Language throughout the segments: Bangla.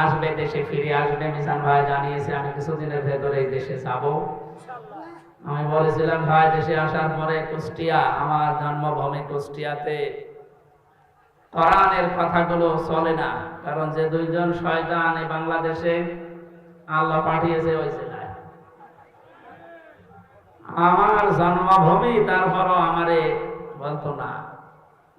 আসবে, দেশে ফিরে আসবে। মিজান ভাই জানিয়েছে, আমি কিছুদিনের ভেতরে এই দেশে যাব। আমি বলেছিলাম, ভাই, দেশে আসার পরে কুষ্টিয়া, আমার জন্মভূমি কুষ্টিয়াতে। কোরআনের কথাগুলো চলে না, কারণ যে দুইজন শয়তান এই বাংলাদেশে আল্লাহ পাঠিয়েছে ওই জেলায়। আমার জন্মভূমি, তারপরও আমারে বলতো না।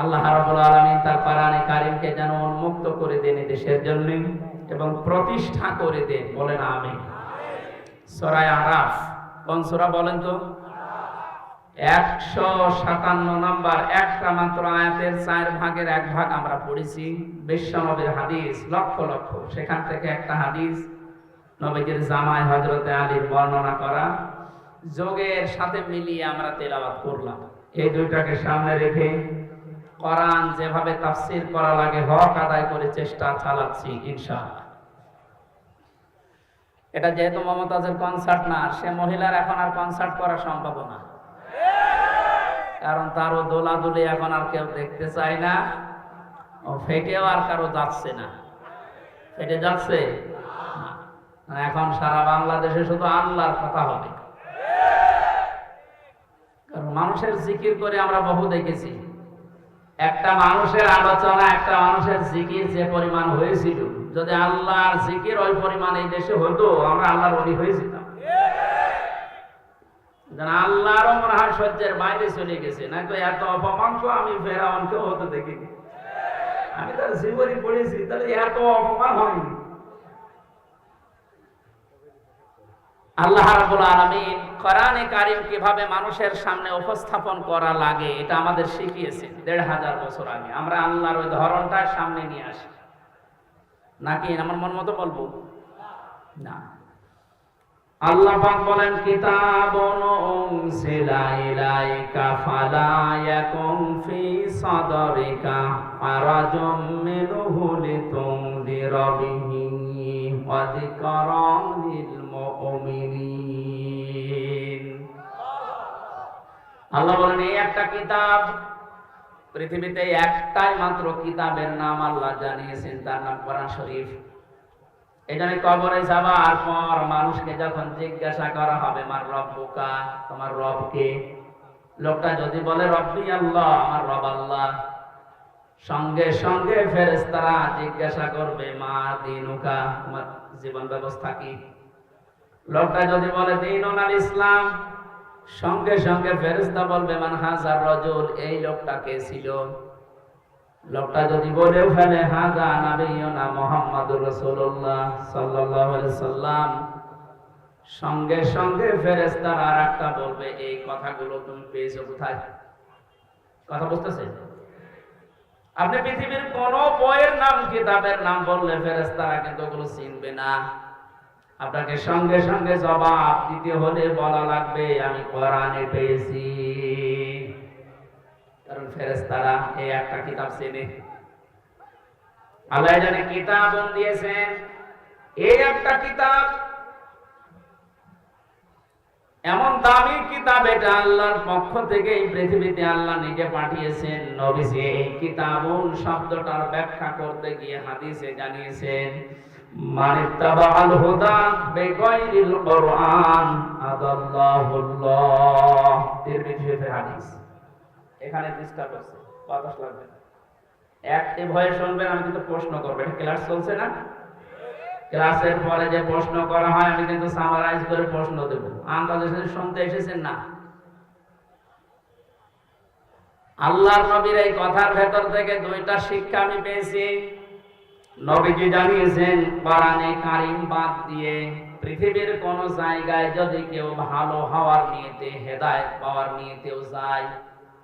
আল্লাহ রাব্বুল আলামিন তার কোরআনে কারীমকে যেন উন্মুক্ত করে দেন দেশের জন্য এবং প্রতিষ্ঠা করে দেন। বলেন আমিন। সূরা আরাফ কোন সূরা বলেন তো? একশো সাতান্ন নম্বর একটা মাত্র আয়াতের চার ভাগের এক ভাগ আমরা পড়েছি। বিশ্বনবীর হাদিস লক্ষ লক্ষ। সেখান থেকে একটা হাদিস নবীজির জামাই হজরতে আলীর বর্ণনা করা যোগের সাথে মিলিয়ে আমরা তেলাওয়াত করলাম। এই দুইটাকে সামনে রেখে কোরআন যেভাবে তাফসীর করা লাগে, হক আদায় করে চেষ্টা চালাচ্ছি, ইনশাআল্লাহ। এটা যেহেতু মমতাজের কনসার্ট না সে মহিলার এখন আর কনসার্ট করা সম্ভব না। কারণ তারও দোলাদুলি এখন আর কেউ দেখতে চায় না। ও ফেটেও আর কারও যাচ্ছে না। ফেটে যাচ্ছে? এখন সারা বাংলাদেশে শুধু আল্লাহর কথা হবে। কারণ মানুষের জিকির করে আমরা বহু দেখেছি। একটা মানুষের আলোচনা, একটা মানুষের জিকির যে পরিমাণ হয়েছিল, যদি আল্লাহর জিকির ওই পরিমাণ এই দেশে হতো, আমরা আল্লাহর অলি হয়েছিলাম আল্লাহরও মনে হয় সহ্যের বাইরে চলে গেছে, না তো এত অপমান তো আমি ফেরাউনকেও হতে দেখিনি। আমি তার জীবনী পড়েছি, তাহলে এত অপমান হয়নি। আল্লাহ রাব্বুল আলামিন কোরআনে কারীম কীভাবে মানুষের সামনে উপস্থাপন করা লাগে, এটা আমাদের শিখিয়েছেন দেড় হাজার বছর আগে। আমরা আল্লাহর ওই ধরনটা সামনে নিয়ে আসি। নাকি আমার মন মতো বলব? না। আল্লাহ পাক বলেন, কিতাবুন উনসিলা ইলাইকা ফালা ইয়াকুম ফি সাদরিকা হারাজুম মিনহু লিতুনদিরা বিহি ওয়া যিকরান লিল আল্লাহ বলেন, এই একটা কিতাব পৃথিবীতে একটাই মাত্র কিতাবের নাম আল্লাহ জানিয়েছেন, তার নাম কোরআন শরীফ। এখানে কবরে যাবার পর মানুষকে যখন জিজ্ঞাসা করা হবে আমার রব্বুকা তোমার রবকে লোকটা যদি বলে, রব্বি আল্লাহ, আমার রব আল্লাহ। সঙ্গে সঙ্গে ফেরেশতারা জিজ্ঞাসা করবে, মা দিনুকা, তোমার জীবন ব্যবস্থা কি? লোকটা যদি বলে দিন আল ইসলাম, সঙ্গে সঙ্গে ফেরেশতা বলবে, মান হাজার রজুল, এই লোকটা কে ছিল? লোকটা যদি বলে ফেলে, হাজা নাবিয়না মোহাম্মদুর রাসূলুল্লাহ সাল্লাল্লাহু আলাইহি সাল্লাম, সঙ্গে সঙ্গে ফেরেশতারা আর একটা বলবে, এই কথাগুলো তুমি পেয়েছ কোথায়? কথা বুঝতেছেন আপনি পৃথিবীর কোন বইয়ের নাম, কিতাবের নাম বললে ফেরেশতারা কিন্তু ওগুলো চিনবে না। আপনাকে সঙ্গে সঙ্গে জবাব দিতে হলে বলা লাগবে, আমি কোরআনে পেয়েছি। কারণ ফেরেস্তারা এই একটা কিতাব চেনে। আল্লাহ জানে কিতাব দিয়েছেন এই একটা কিতাব এমন দামি কিতাব এটা আল্লাহর পক্ষ থেকে এই পৃথিবীতে আল্লাহ নিজে পাঠিয়েছেন। নবীজি এই কিতাবুন শব্দটার ব্যাখ্যা করতে গিয়ে হাদিসে জানিয়েছেন এখানে একটি ভয়ে শুনবেন, আমি কিন্তু প্রশ্ন করব, এটা ক্লাস চলছে না? ক্লাসের পরে যে প্রশ্ন করা হয়, আমি কিন্তু সামারাইজ করে প্রশ্ন দেব। আন্দাজে শুনতে এসেছেন না? আল্লাহর নবীর এই কথার ভেতর থেকে দুইটা শিক্ষা আমি পেয়েছি। নবীজি জানিয়েছেন কোরআনে কারিম বাদ দিয়ে পৃথিবীর কোন জায়গায় যদি কেউ ভালো হওয়ার নিয়েতে, হেদায়েত পাওয়ার নিয়েতেও যায়,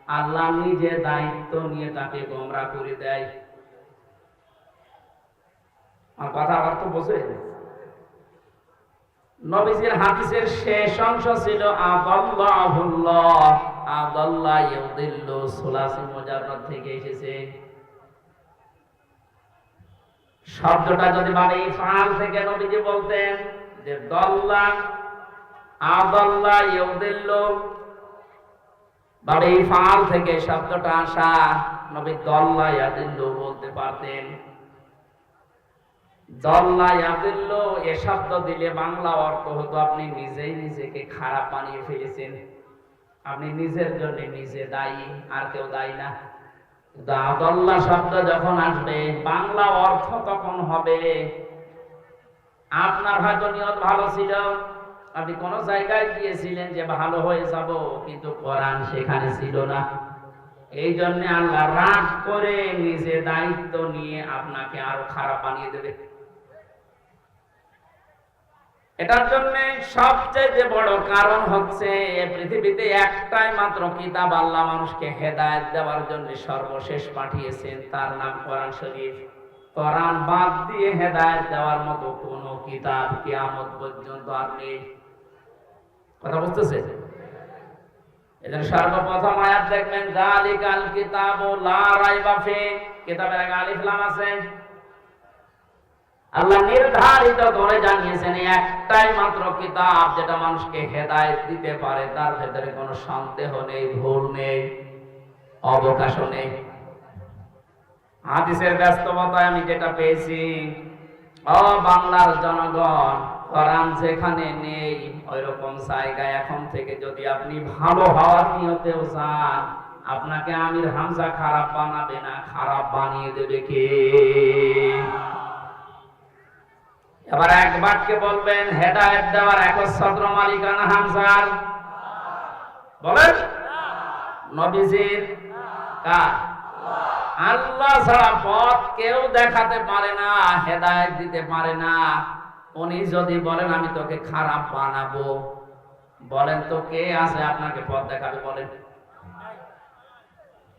আল্লাহ নিজে দায়িত্ব নিয়ে তাকে গোমরা করে দেয়। আমার কথা অর্থ বোঝে। নবীজির হাদিসের শেষ অংশ ছিল সুলাসি থেকে এসেছে। শব্দটা যদি মানে থেকে নবীজি বলতেন যে, দল্লা বাবে ইফআল থেকে শব্দটা আসা, নবী দল্লা বলতে পারতেন। শব্দ দিলে বাংলা অর্থ হতো আপনি নিজেই নিজেকে খারাপ বানিয়ে ফেলেছেন। আপনি নিজের জন্য নিজে দায়ী, আর কেউ দায়ী না। আদল্লা শব্দ যখন আসবে, বাংলা অর্থ তখন হবে। আপনার হয়তো নিয়ত ভালো ছিল, আপনি কোন জায়গায় গিয়েছিলেন যে ভালো হয়ে যাব, কিন্তু কোরআন সেখানে ছিল না। এই জন্য আল্লাহ রাগ করে নিজে দায়িত্ব নিয়ে আপনাকে আরও খারাপ বানিয়ে দেবে। এটার জন্য সবচেয়ে বড় কারণ হচ্ছে এ পৃথিবীতে একটাই মাত্র কিতাব আল্লাহ মানুষকে হেদায়েত দেওয়ার জন্য সর্বশেষ পাঠিয়েছেন, তার নাম কোরআন শরীফ। কোরআন বাদ দিয়ে হেদায়েত দেওয়ার মতো কোন কিতাব কিয়ামত পর্যন্ত আর নেই। কথা বুঝতেছে? এজন্য সর্বপ্রথম আয়াত দেখবেন, জালিকাল কিতাবু লা রাইবা ফি কিতাবের আগে আলিফ লাম আছে। আল্লাহ নির্ধারিত করে জানিয়েছেন, একটাই মাত্র কিতাব যেটা মানুষকে হেদায়েত দিতে পারে, তার ভেতরে কোনো সন্দেহ নেই, ভুল নেই, অবকাশও নেই। হাদিসের ব্যস্ততায় আমি যেটা পেয়েছি বাংলার জনগণ যেখানে নেই জায়গায় এখন থেকে যদি আপনি ভালো হওয়ার নিয়তেও চান আপনাকে আমির হামজা খারাপ বানাবে না, খারাপ বানিয়ে দেবে কে? এবার এক বাক্যে বলবেন, হেদায়েত দেওয়ার একচ্ছত্র মালিকানা হামজার বলেন, নবীজির কার? আল্লাহ ছাড়া পথ কেউ দেখাতে পারে না, হেদায়েত দিতে পারে না। উনি যদি বলেন, আমি তোকে খারাপ বানাবো। বলেন তো কে আছে আপনাকে পথ দেখাবে, বলেন।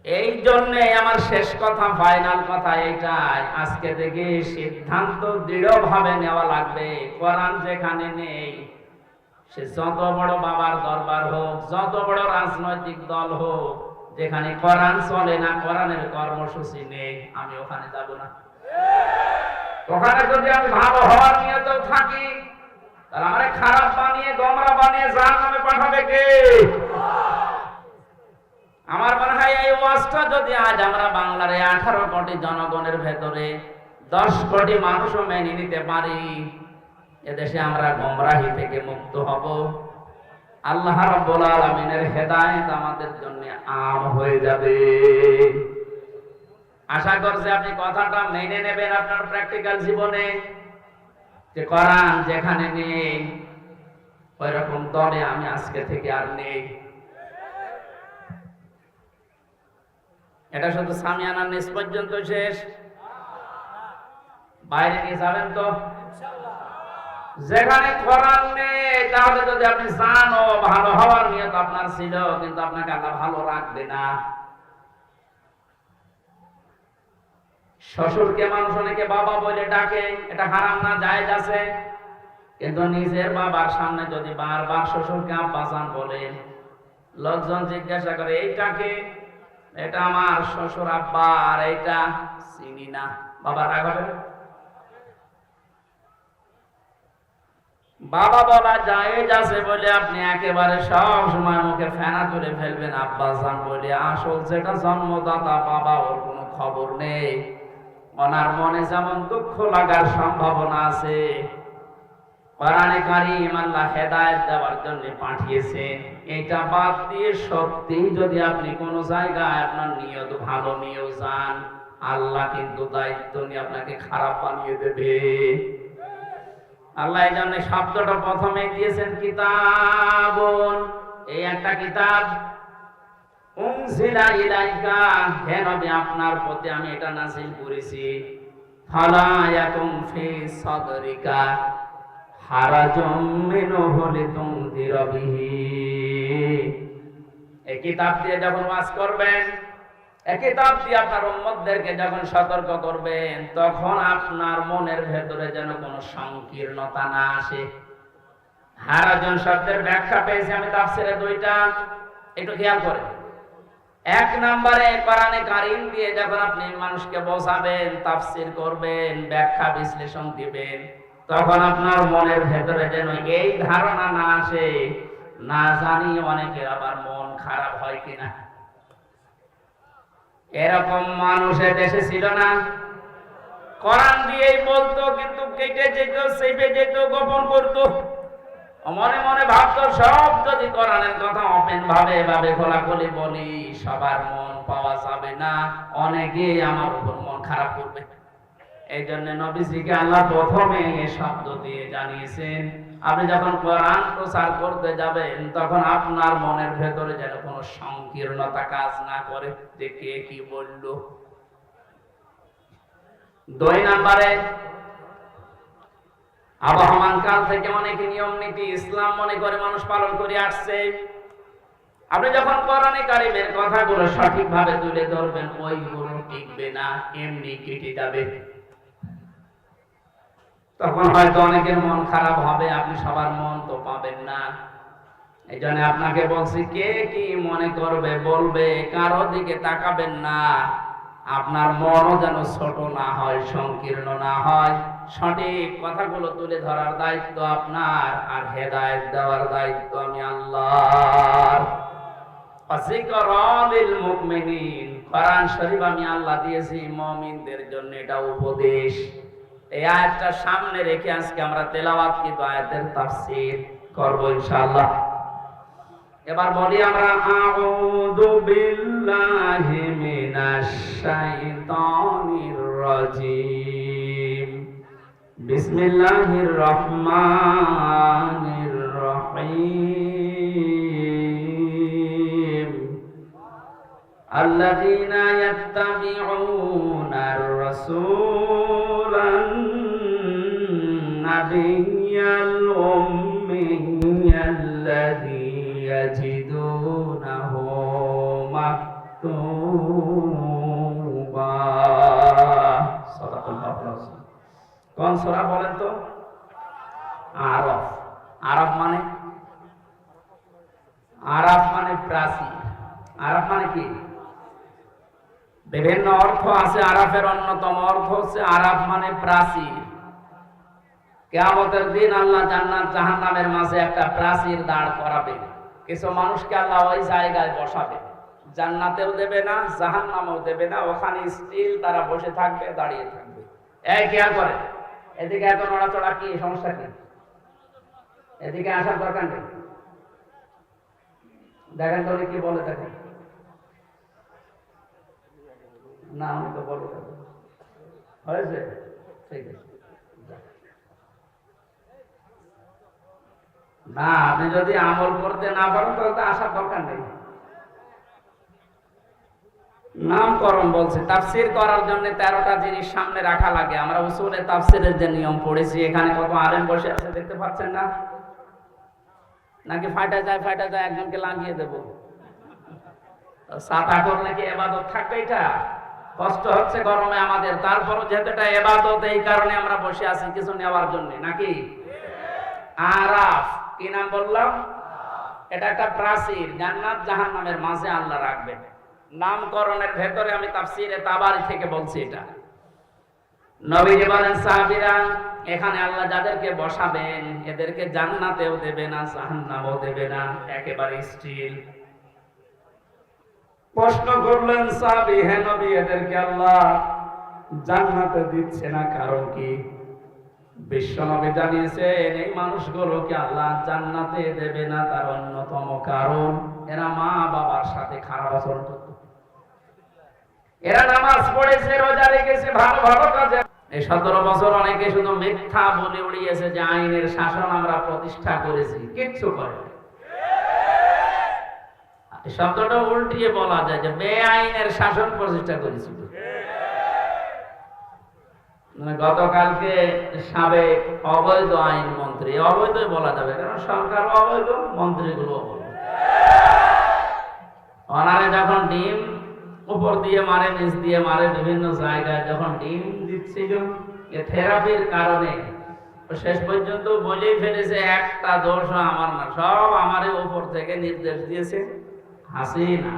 এই জন্যে আমার শেষ কথা ফাইনাল কথা এইটাই। আজকে থেকে সিদ্ধান্ত দৃঢ়ভাবে নেওয়া লাগবে। কোরআন যেখানে নেই, সে যত বড় বাবার দরবার হোক, যত বড় রাজনৈতিক দল হোক, যেখানে কোরআন চলে না, কোরআনের কর্মসূচি নেই, আমি ওখানে যাব না। ওখানে যদি আমি ভালো হওয়ার নিয়তেও থাকি, তাহলে আমার খারাপ বানিয়ে, গমরা বানিয়ে জাহান নামে পাঠাবে কে আমার মনে হয় ওয়াজটা যদি আজ আমরা বাংলার আঠারো কোটি জনগণের ভেতরে দশ কোটি মানুষও মেনে নিতে পারি, এদেশে আমরা গমরাহি থেকে মুক্ত হব। আল্লাহ রাব্বুল আলামিনের হেদায়েত আমাদের জন্য আম হয়ে যাবে। আশা করছি আপনি কথাটা মেনে নেবেন আপনার প্র্যাকটিক্যাল জীবনে। যে কোরআন যেখানে নেই ওই রকম দলে আমি আজকে থেকে আর নেই। এটা শুধু সামিয়ানার নিচ পর্যন্ত শেষ। বাইরে নিয়ে যাবেন তো। যেখানে কোরআন নেই, তাহলে যদি আপনি ও ভালো হওয়ার নিয়ত আপনার ছিল, কিন্তু আপনাকে আল্লাহ ভালো রাখবে না। শ্বশুরকে মানুষ অনেকে বাবা বলে ডাকে, এটা হারাম না, জায়েজ আছে। কিন্তু নিজের বাবার সামনে যদি বারবার শ্বশুরকে আব্বাসান বলে লোকজন জিজ্ঞাসা করে এইটাকে এটা আমার শ্বশুর আব্বা, আর এটা চিনি না। বাবা রাগ হবে বাবা বলা জায়েজ আছে বলে আপনি একেবারে সব সময় মুখে ফেনা তুলে ফেলবেন, আব্বা জান বলে। আসল যেটা জন্মদাতা, বাবা, ওর কোনো খবর নেই। ওনার মনে যেমন দুঃখ লাগার সম্ভাবনা আছে কোরআনে কারিম আল্লাহ হেদায়েত দেওয়ার জন্য পাঠিয়েছেন এটা বাদ দিয়ে সত্যি যদি আপনি কোনো জায়গায় আপনার নিয়ত ভালো নিয়েও যান, আল্লাহ কিন্তু দায়িত্ব নিয়ে আপনাকে খারাপ বানিয়ে দেবে। আল্লাহ এই শব্দটা প্রথমে দিয়েছেন কিতাবুন। এই একটা কিতাব, উনজিলা ইলাইকা হে নবী, আপনার প্রতি আমি এটা নাযিল করেছি। ফালা ইয়াকুম ফি সাদরিকা এই কিতাব দিয়ে যখন ওয়াজ করবেন তাপ দিয়ে আপনার যখন সতর্ক করবেন, তখন আপনার মনের ভেতরে যেন কোনো সংকীর্ণতা না আসে। হারাজন শব্দের ব্যাখ্যা পেয়েছি আমি তাফসিরে দুইটা। একটু খেয়াল করে। এক নম্বরে কারিম দিয়ে যখন আপনি মানুষকে বোঝাবেন, তাফসির করবেন, ব্যাখ্যা বিশ্লেষণ দিবেন তখন আপনার মনের ভেতরে যেন এই ধারণা না আসে, না জানি অনেকের আবার মন খারাপ হয় কিনা। এরকম মানুষের দেশে ছিল না। কোরআন দিয়েই বলতো, কিন্তু কেটে যেত সেপে যেত, গোপন করতো। মনে মনে ভাবতো, সব যদি কোরআনের কথা ওপেন ভাবে এভাবে খোলাখুলি বলি, সবার মন পাওয়া যাবে না, অনেকেই আমার উপর মন খারাপ করবে। এই জন্য নবীজিকে আল্লাহ প্রথমে এ শব্দ দিয়ে জানিয়েছেন, আপনি যখন কোরআন প্রচার করতে যাবেন, তখন আপনার মনের ভেতরে যেন কোনো সংকীর্ণতা কাজ না করে। যে কে কি বলল? দুই নম্বরে, আবহমান কাল থেকে অনেক নিয়ম নীতি ইসলাম মনে করে মানুষ পালন করে আসছে। আপনি যখন কোরআনে কারিমের কথাগুলো সঠিকভাবে তুলে ধরবেন ওইগুলো টিকবে না, এমনি কেটে যাবে। তখন হয়তো অনেকের মন খারাপ হবে, আপনি সবার মন তো পাবেন না। এই জন্য আপনাকে বলছি, কে কি মনে করবে, বলবে, কারও দিকে তাকাবেন না। আপনার মনও যেন ছোট না হয়, সংকীর্ণ না হয়। সঠিক কথাগুলো তুলে ধরার দায়িত্ব আপনার, আর হেদায়েত দেওয়ার দায়িত্ব আমি অসিকরলিল কোরআন শরীফ আমি আল্লাহ দিয়েছি, মুমিনদের জন্য এটা উপদেশ। এই আয়াতটা সামনে রেখে আজকে আমরা তেলাওয়াত কি আয়াতের তাফসীর করব ইনশাআল্লাহ। এবার বলি আমরা, আউযু বিল্লাহি মিনাশ শাইতানির রাজিম। বিসমিল্লাহির রহমানির রহিম। আল্লাযীনা ইয়াত্তাবিউনা আর-রাসূল কোন সূরা বলেন তো? আরফ। আরফ মানে? আরফ মানে প্রাচীর আরফ মানে কি? বিভিন্ন অর্থ আছে আরাফের অন্যতম। অর্থ হচ্ছে আরাফ মানে প্রাচীর কেয়ামতের দিন আল্লাহ জান্নাত জাহান্নামের মাঝে একটা প্রাচীর দাঁড় করাবে। কিছু মানুষকে আল্লাহ ওই জায়গায় বসাবে। জান্নাতেও দেবে না, জাহান্নামেও দেবে না। ওখানে স্টিল তারা বসে থাকবে, দাঁড়িয়ে থাকবে। এই কেয়া করে? এদিকে এত নড়াচড়া কি, সমস্যা কি? এদিকে আসার দরকার নেই। দেখেন তো কি বলে দেখেন না আমি তো বলে হয়েছে? ঠিক আছে। না, আপনি যদি আমল করতে না পারেন, তাহলে তো আসার দরকার নেই। নামকরণ বলছে। তাফসির করার জন্য তেরোটা জিনিস সামনে রাখা লাগে। আমরা তাফসিরের যে নিয়ম পড়েছি, এখানে আলেম বসে আছে দেখতে পাচ্ছেন না? নাকি ফাটা যায় ফাটা যায়, একজনকে লাগিয়ে দেব? এবাদত থাকবে এটা? কষ্ট হচ্ছে গরমে আমাদের। তারপরও যেহেতু এটা এবাদত, এই কারণে আমরা বসে আছি কিছু নেওয়ার জন্য, নাকি? আরাফ, কি নাম বললাম? এটা একটা প্রাচীর। জান্নাত জাহান্নামের মাঝে আল্লাহ রাখবেন। নামকরণের ভেতরে আমি তাফসিরে তাবারি থেকে বলছি এটা। নবীজি বলেন, সাহাবীরা, এখানে আল্লাহ যাদেরকে বসাবেন, এদেরকে জান্নাতেও দেবে না, জাহান্নামেও দেবে না, একেবারে স্টিল। প্রশ্ন করলেন, সাহাবী, হে নবী, এদেরকে আল্লাহ জান্নাতে দিচ্ছে না কারণ কি? এই মানুষগুলোকে আল্লাহ জান্নাতে দেবে না তার অন্যতম কারণ, এরা মা বাবার সাথে খারাপ আচরণ করত। এরা নামাজ পড়েছে, রোজা রেখেছে, ভালো ভালো কাজে। এই সতেরো বছর অনেকে শুধু মিথ্যা বলে উড়িয়েছে যে আইনের শাসন আমরা প্রতিষ্ঠা করেছি, কিচ্ছু করে শব্দটা উল্টিয়ে বলা যায় যে বেআইনের শাসন প্রতিষ্ঠা করেছিল মানে গতকালকে সাবেক অবৈধ আইন মন্ত্রী অবৈধ বলা যাবে, কারণ সরকার অবৈধ মন্ত্রীগুলো অবৈধ ওনারে যখন ডিম উপর দিয়ে মারে, নিচ দিয়ে মারে, বিভিন্ন জায়গায় যখন ডিম দিচ্ছিল থেরাপির কারণে শেষ পর্যন্ত বলেই ফেলেছে, একটা দোষ আমার না, সব আমারই উপর থেকে নির্দেশ দিয়েছে, হাসি না।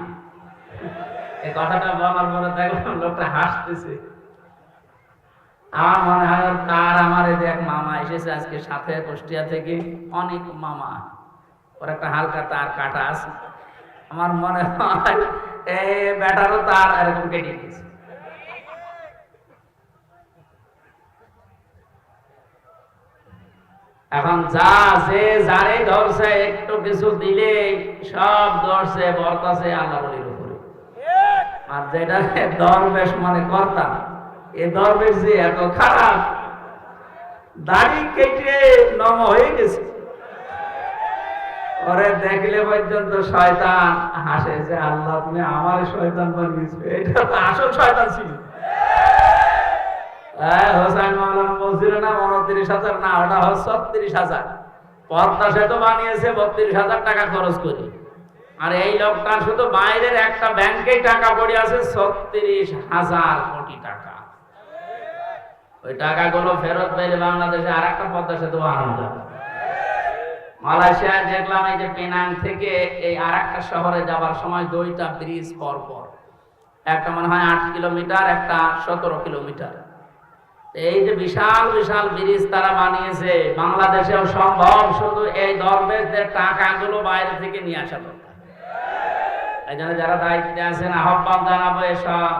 এই কথাটা বলার পরে দেখলাম লোকটা হাসতেছে। আমার মনে হয় তার আমার এক মামা এসেছে আজকে সাথে, কুষ্টিয়া থেকে, অনেক মামা। ওর একটা হালকা তার কাটা আছে। আমার মনে হয় তার এরকম কেটে এখন যা যে যারে ধরছে, একটু কিছু দিলে সব ধরছে, বর্তাছে আল্লাহ উপরে। আর যেটা দরবেশ মানে কর্তা, এ দরবেশ যে এত খারাপ, দাড়ি কেটে নম হয়ে গেছে। ওরে দেখলে পর্যন্ত শয়তান হাসে যে, আল্লাহ, তুমি আমার শয়তান বানিয়েছো। এটা তো আসল শয়তান ছিল। হোসাইন মাওলানা বলছিল না উনত্রিশ হাজার না, ওটা হচ্ছে ছত্রিশ হাজার। পদ্মা সেতু বানিয়েছে, বত্রিশ হাজার টাকা খরচ করে। আর এই লোকটা শুধু বাইরের একটা ব্যাংকে টাকা পড়ে আছে, ছত্রিশ হাজার কোটি টাকা। ওই টাকাগুলো ফেরত পেলে বাংলাদেশে আর একটা পদ্মা সেতু বানানো যাবে। মালয়েশিয়ায় দেখলাম এই যে পেনাং থেকে এই আর একটা শহরে যাবার সময় দুইটা ব্রিজ পর পর একটা মনে হয় আট কিলোমিটার, একটা সতেরো কিলোমিটার। এই যে বিশাল বিশাল ব্রিজ তারা বানিয়েছে, বাংলাদেশেও সম্ভব, শুধু এই দরবেশদের টাকাগুলো বাইরে থেকে নিয়ে আসা দরকার। এই জন্য যারা দায়িত্বে আছেন, আহ্বান জানাব এসব।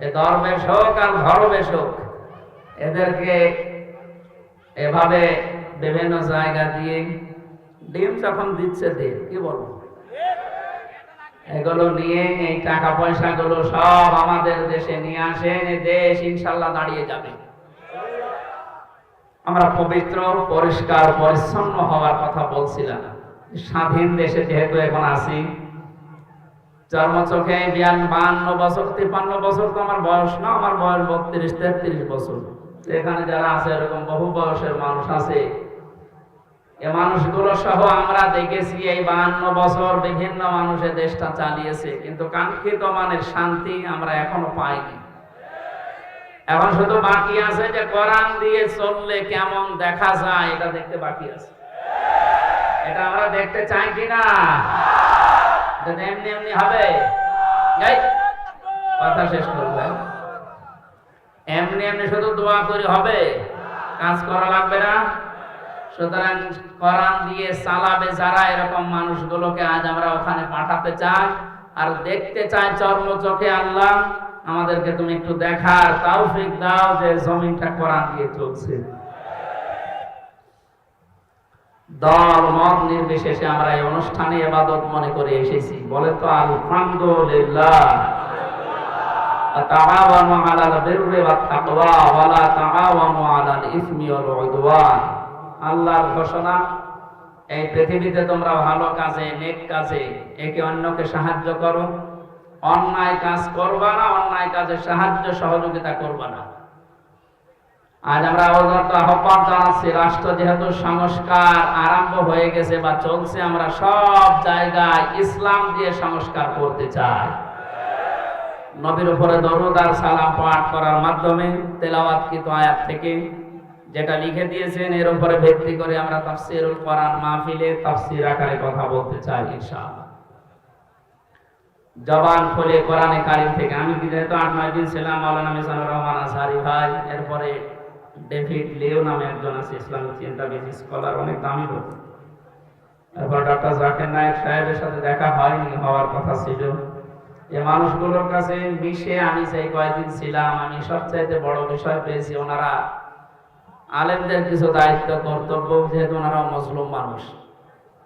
এ দরবেশ হোক আর ধরবেশ হোক, এদেরকে এভাবে বিভিন্ন জায়গা দিয়ে ডিম যখন দিচ্ছে দে কি বলব? এগুলো নিয়ে এই টাকা পয়সা গুলো সব আমাদের দেশে নিয়ে আসেন দেশ ইনশাল্লাহ দাঁড়িয়ে যাবে। আমরা পবিত্র, পরিষ্কার, পরিচ্ছন্ন হওয়ার কথা বলছিলাম। স্বাধীন দেশে যেহেতু এখন আছি জন্ম চোখে বিয়ান বান্ন বছর, তিপ্পান্ন বছর তো আমার বয়স না, আমার বয়স বত্রিশ, তেত্রিশ বছর। এখানে যারা আছে, এরকম বহু বয়সের মানুষ আছে এ মানুষগুলো সহ আমরা দেখেছি এই বাহান্ন বছর বিভিন্ন মানুষের দেশটা চালিয়েছে, কিন্তু কাঙ্ক্ষিত মানের শান্তি আমরা এখনও পাইনি। এখন শুধু বাকি আছে যে কোরআন দিয়ে চললে কেমন দেখা যায়, এটা দেখতে বাকি আছে। এটা আমরা দেখতে চাই কিনা? এমনি এমনি হবে। কথা শেষ করবে। এমনি এমনি শুধু দোয়া করে হবে? কাজ করা লাগবে না? সুতরাং কোরআন দিয়ে চালাবে যারা এরকম মানুষগুলোকে আজ আমরা ওখানে পাঠাতে চাই আর দেখতে চাই চর্ম চোখে আল্লাহ, আমাদেরকে তুমি একটু দেখার তৌফিক দাও যে জমিনটা কোরআন দিয়ে চলছে। দল, মত নির্বিশেষে আমরা এই অনুষ্ঠানে এবাদত মনে করে এসেছি। বলে তো আলহামদুলিল্লাহ। তাআওয়ানু আলাল বিররি ওয়াত তাকওয়া ওয়া লা আলাল ইসমি ওয়াল উদওয়ান। আল্লাহর ঘোষণা, এই পৃথিবীতে তোমরা ভালো কাজে, নেক কাজে একে অন্যকে সাহায্য করো। অন্যায় কাজ করবা না, অন্যায় কাজে সাহায্য, সহযোগিতা করবা না। আজ আমরা অবগত আহ্বান জানাচ্ছি, রাষ্ট্র যেহেতু সংস্কার আরম্ভ হয়ে গেছে বা চলছে, আমরা সব জায়গায় ইসলাম দিয়ে সংস্কার করতে চাই। নবীর উপরে দরুদ আর সালাম পাঠ করার মাধ্যমে তেলাওয়াত তেলাওয়াতকৃত আয়াত থেকে যেটা লিখে দিয়েছেন, এর উপরে ভিত্তি করে আমরা তাফসিরুল কোরআন মাহফিলে তাফসির আকারে কথা বলতে চাই, ইনশাআল্লাহ। জবান খুলে কোরআনে কারিম থেকে, আমি কি যেহেতু আট, নয় দিন ছিলাম, মাওলানা মিজানুর রহমান আসারি ভাই, এরপরে ডেভিড লিও নামে একজন আছে, ইসলামিক চিন্তাবিদ স্কলার, অনেক দামি লোক। এরপর ডক্টর জাকির নায়ক সাহেবের সাথে দেখা হয়নি, হওয়ার কথা ছিল। এই মানুষগুলোর কাছে মিশে আমি সেই কয়েকদিন ছিলাম, আমি সবচাইতে বড় বিষয় পেয়েছি, ওনারা আলেমদের কিছু দায়িত্ব কর্তব্য যেহেতু ওনারা মুসলিম মানুষ।